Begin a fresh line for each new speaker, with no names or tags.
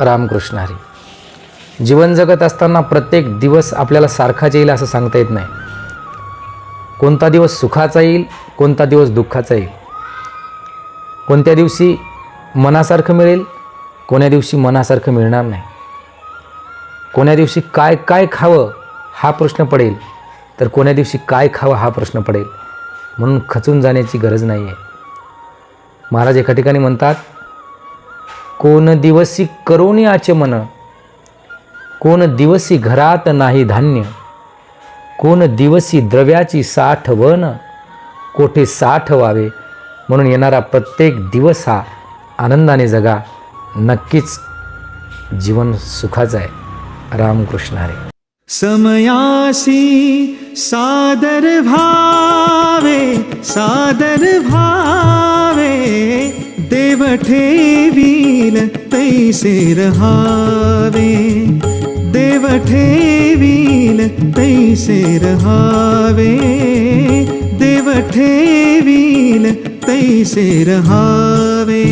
रामकृष्ण हरी. जीवन जगत असताना प्रत्येक दिवस आपल्याला सारखाच येईल असं सांगता येत नाही. कोणता दिवस सुखाचा येईल कोणता दिवस दुःखाचा येईल. कोणत्या दिवशी मनासारखं मिळेल कोण्या दिवशी मनासारखं मिळणार नाही. कोण्या दिवशी काय काय खावं हा प्रश्न पडेल तर कोण्या दिवशी काय खावं हा प्रश्न पडेल म्हणून खचून जाण्याची गरज नाही आहे महाराज एका ठिकाणी म्हणतात कोण दिवसी करोनी आचमन कोण दिवसी घरात नाही धान्य कोण दिवसी द्रव्याची साठवण कोठे साठ व्हावे म्हणून येणारा प्रत्येक दिवस हा आनंदाने जगा. नक्कीच जीवन सुखाचं आहे. रामकृष्ण हरे.
समयासी सादर भावे सादर भाव. देव ठेवील तैसे रहावे देव ठेवील तैसे रहावे देव ठेवील तैसे रहावे